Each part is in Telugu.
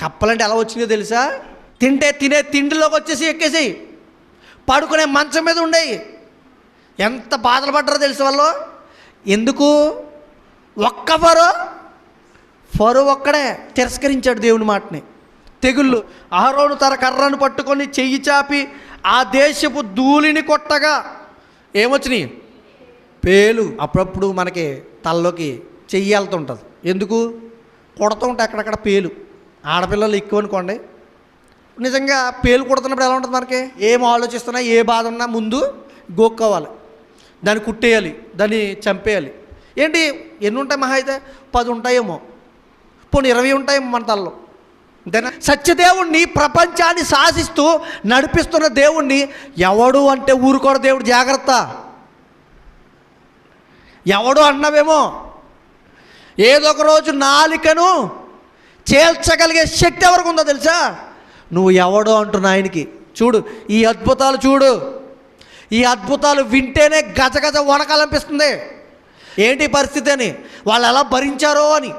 కప్పలంటే ఎలా వచ్చిందో తెలుసా? తింటే తినే తిండిలోకి వచ్చేసి ఎక్కేసి పడుకునే మంచం మీద ఉండేవి ఎంత బాధలు పడ్డారో తెలుసు వాళ్ళు? ఎందుకు? ఒక్క ఫరో ఫరో ఒక్కడే తిరస్కరించాడు దేవుని మాటని. తెగుళ్ళు అహరోను తన కర్రను పట్టుకొని చెయ్యి చాపి ఆ దేశపు ధూళిని కొట్టగా ఏమొచ్చినాయి? పేలు. అప్పుడప్పుడు మనకి తలలోకి చెయ్యి వెళ్తుంటుంది. ఎందుకు? కొడుతూ ఉంటాయి అక్కడక్కడ పేలు. ఆడపిల్లలు ఎక్కువ అనుకోండి. నిజంగా పేలు కొడుతున్నప్పుడు ఎలా ఉంటుంది మనకి? ఏం ఆలోచిస్తున్నా ఏ బాధ ఉన్నా ముందు గోక్కోవాలి. దాన్ని కుట్టేయాలి దాన్ని చంపేయాలి. ఏంటి? ఎన్ని ఉంటాయి మహా అయితే? పది ఉంటాయేమో. పోనీ ఇరవై ఉంటాయేమో మన తలలో. అంతేనా సత్యదేవుణ్ణి ప్రపంచాన్ని శాసిస్తూ నడిపిస్తున్న దేవుణ్ణి ఎవడు అంటే ఊరుకోడు దేవుడు జాగ్రత్త. ఎవడు అన్నవేమో? ఏదో ఒక రోజు నాలికను చేల్చగలిగే శక్తి ఎవరికి ఉందో తెలుసా? నువ్వు ఎవడో అంటున్నా ఆయనకి. చూడు ఈ అద్భుతాలు చూడు. ఈ అద్భుతాలు వింటేనే గజగజ వణకాలనిపిస్తుంది ఏంటి పరిస్థితి అని? వాళ్ళు ఎలా భరించారో అని.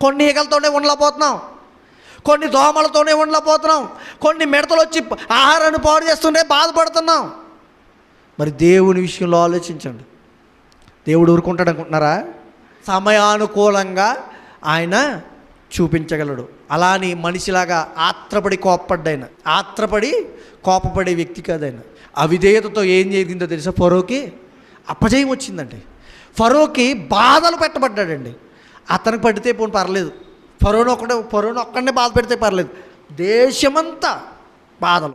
కొన్ని ఈగలతోనే ఉండలేకపోతున్నాం. కొన్ని దోమలతోనే ఉండలేకపోతున్నాం. కొన్ని మిడతలు వచ్చి ఆహారాన్ని పాడు చేస్తుంటే బాధపడుతున్నాం. మరి దేవుని విషయంలో ఆలోచించండి. దేవుడు ఊరుకుంటాడు అనుకుంటున్నారా? సమయానుకూలంగా ఆయన చూపించగలడు. అలాని మనిషిలాగా ఆత్రపడి కోప్పడ్డాయన. ఆత్రపడి కోపపడే వ్యక్తి కాదైన అవిధేయతతో ఏం జరిగిందో తెలుసా ఫరోకి? అపజయం వచ్చిందండి. ఫరోకి బాధలు పెట్టబడ్డాడండి. అతనికి పడితే పోనీ పర్లేదు. ఫరోను ఒక్కడే ఫరోను ఒక్కడనే బాధ పెడితే పర్లేదు. దేశమంతా బాధలు.